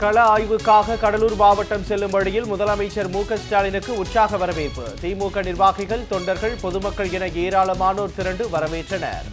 கள ஆய்வுக்காக கடலூர் மாவட்டம் செல்லும் வழியில் முதலமைச்சர் மு ஸ்டாலினுக்கு உற்சாக வரவேற்பு. திமுக நிர்வாகிகள் தொண்டர்கள் பொதுமக்கள் என ஏராளமானோர் திரண்டு வரவேற்றனர்.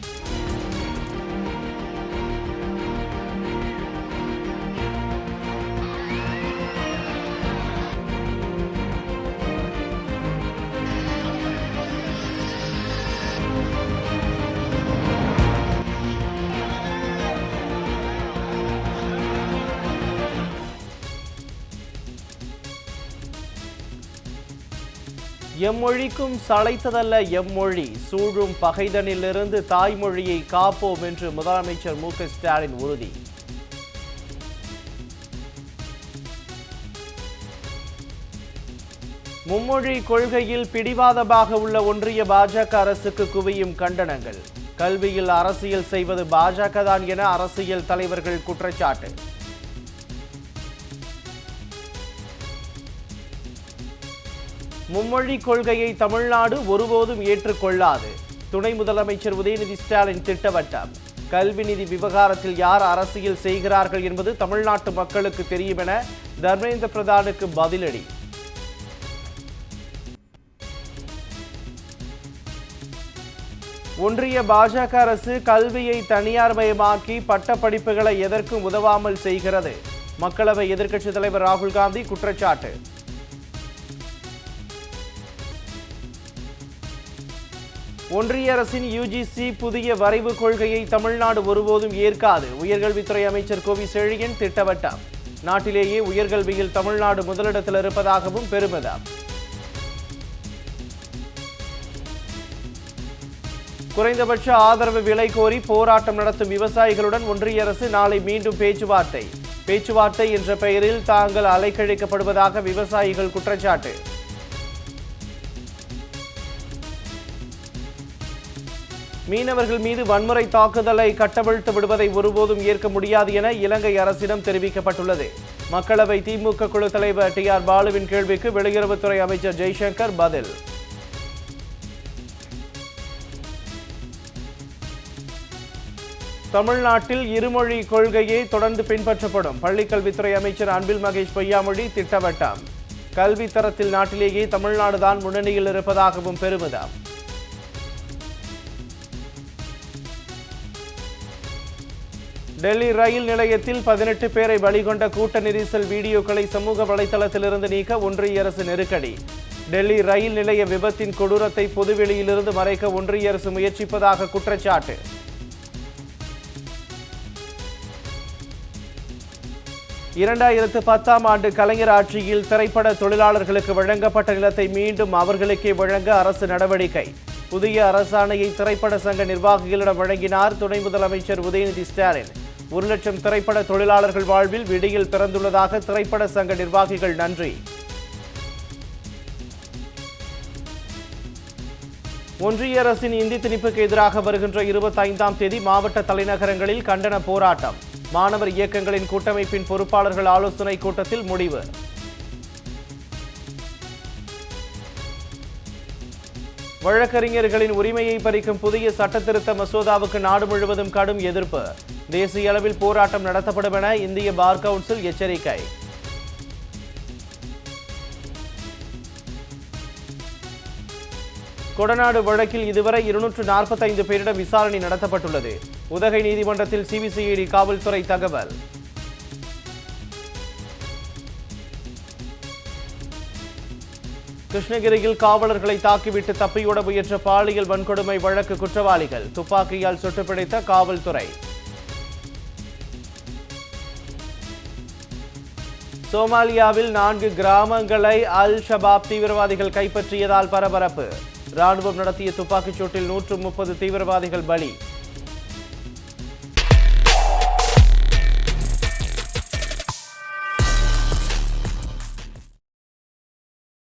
எம்மொழிக்கும் சளைத்ததல்ல எம்மொழி. சூழும் பகைதனிலிருந்து தாய்மொழியை காப்போம் என்று முதலமைச்சர் மு ஸ்டாலின் உறுதி. மும்மொழி கொள்கையில் பிடிவாதமாக உள்ள ஒன்றிய பாஜக அரசுக்கு குவியும் கண்டனங்கள். கல்வியில் அரசியல் செய்வது பாஜக தான் என அரசியல் தலைவர்கள் குற்றச்சாட்டு. மும்மொழி கொள்கையை தமிழ்நாடு ஒருபோதும் ஏற்றுக்கொள்ளாது. துணை முதலமைச்சர் உதயநிதி ஸ்டாலின் திட்டவட்டம். கல்வி நிதி விவகாரத்தில் யார் அரசியல் செய்கிறார்கள் என்பது தமிழ்நாட்டு மக்களுக்கு தெரியும் என தர்மேந்திர பிரதானுக்கு பதிலடி. ஒன்றிய பாஜக அரசு கல்வியை தனியார் மயமாக்கி பட்ட படிப்புகளை எதற்கும் உதவாமல் செய்கிறது. மக்களவை எதிர்க்கட்சித் தலைவர் ராகுல் காந்தி குற்றச்சாட்டு. ஒன்றிய அரசின் யுஜிசி புதிய வரைவு கொள்கையை தமிழ்நாடு ஒருபோதும் ஏற்காது. உயர்கல்வித்துறை அமைச்சர் கோவி செழியன் திட்டவட்டம். நாட்டிலேயே உயர்கல்வியில் தமிழ்நாடு முதலிடத்தில் இருப்பதாகவும் பெருமிதம். குறைந்தபட்ச ஆதரவு விலை கோரி போராட்டம் நடத்தும் விவசாயிகளுடன் ஒன்றிய அரசு நாளை மீண்டும் பேச்சுவார்த்தை. பேச்சுவார்த்தை என்ற பெயரில் தாங்கள் அலைக்கழிக்கப்படுவதாக விவசாயிகள் குற்றச்சாட்டு. மீனவர்கள் மீது வன்முறை தாக்குதலை கட்டவிழ்த்து விடுவதை ஒருபோதும் ஏற்க முடியாது என இலங்கை அரசிடம் தெரிவிக்கப்பட்டுள்ளது. மக்களவை திமுக குழு தலைவர் டி ஆர் பாலுவின் கேள்விக்கு வெளியுறவுத்துறை அமைச்சர் ஜெய்சங்கர் பதில். தமிழ்நாட்டில் இருமொழி கொள்கையை தொடர்ந்து பின்பற்றப்படும். பள்ளிக்கல்வித்துறை அமைச்சர் அன்பில் மகேஷ் பொய்யாமொழி திட்டவட்டம். கல்வி தரத்தில் நாட்டிலேயே தமிழ்நாடுதான் முன்னணியில் இருப்பதாகவும் பெருமிதம். டெல்லி ரயில் நிலையத்தில் பதினெட்டு பேரை பலிகொண்ட கூட்ட நெரிசல் வீடியோக்களை சமூக வலைதளத்திலிருந்து நீக்க ஒன்றிய அரசு நெருக்கடி. டெல்லி ரயில் நிலைய விபத்தின் கொடூரத்தை பொதுவெளியிலிருந்து மறைக்க ஒன்றிய அரசு முயற்சிப்பதாக குற்றச்சாட்டு. இரண்டாயிரத்து பத்தாம் ஆண்டு கலைஞர் ஆட்சியில் திரைப்பட தொழிலாளர்களுக்கு வழங்கப்பட்ட நிலத்தை மீண்டும் அவர்களுக்கே வழங்க அரசு நடவடிக்கை. புதிய அரசாணையை திரைப்பட சங்க நிர்வாகிகளிடம் வழங்கினார் துணை முதலமைச்சர் உதயநிதி ஸ்டாலின். ஒரு லட்சம் திரைப்பட தொழிலாளர்கள் வாழ்வில் விடியில் பிறந்துள்ளதாக திரைப்பட சங்க நிர்வாகிகள் நன்றி. ஒன்றிய அரசின் இந்தி திணிப்புக்கு எதிராக வருகின்ற இருபத்தைந்தாம் தேதி மாவட்ட தலைநகரங்களில் கண்டன போராட்டம். மாணவர் இயக்கங்களின் கூட்டமைப்பின் பொறுப்பாளர்கள் ஆலோசனை கூட்டத்தில் முடிவு. வழக்கறிஞர்களின் உரிமையை பறிக்கும் புதிய சட்டத்திருத்த மசோதாவுக்கு நாடு முழுவதும் கடும் எதிர்ப்பு. தேசிய அளவில் போராட்டம் நடத்தப்படும் என இந்திய பார் கவுன்சில் எச்சரிக்கை. கொடநாடு வழக்கில் இதுவரை இருநூற்று நாற்பத்தைந்து பேரிடம் விசாரணை நடத்தப்பட்டுள்ளது. உதகை நீதிமன்றத்தில் சிபிசிஐடி காவல்துறை தகவல். கிருஷ்ணகிரியில் காவலர்களை தாக்கிவிட்டு தப்பியோட முயன்ற பாலியல் வன்கொடுமை வழக்கு குற்றவாளிகள். துப்பாக்கியால் சுட்டுப்பிடித்த காவல்துறை. சோமாலியாவில் நான்கு கிராமங்களை அல் ஷபாப் தீவிரவாதிகள் கைப்பற்றியதால் பரபரப்பு. ராணுவம் நடத்திய துப்பாக்கிச் சூட்டில் நூற்று முப்பது தீவிரவாதிகள் பலி.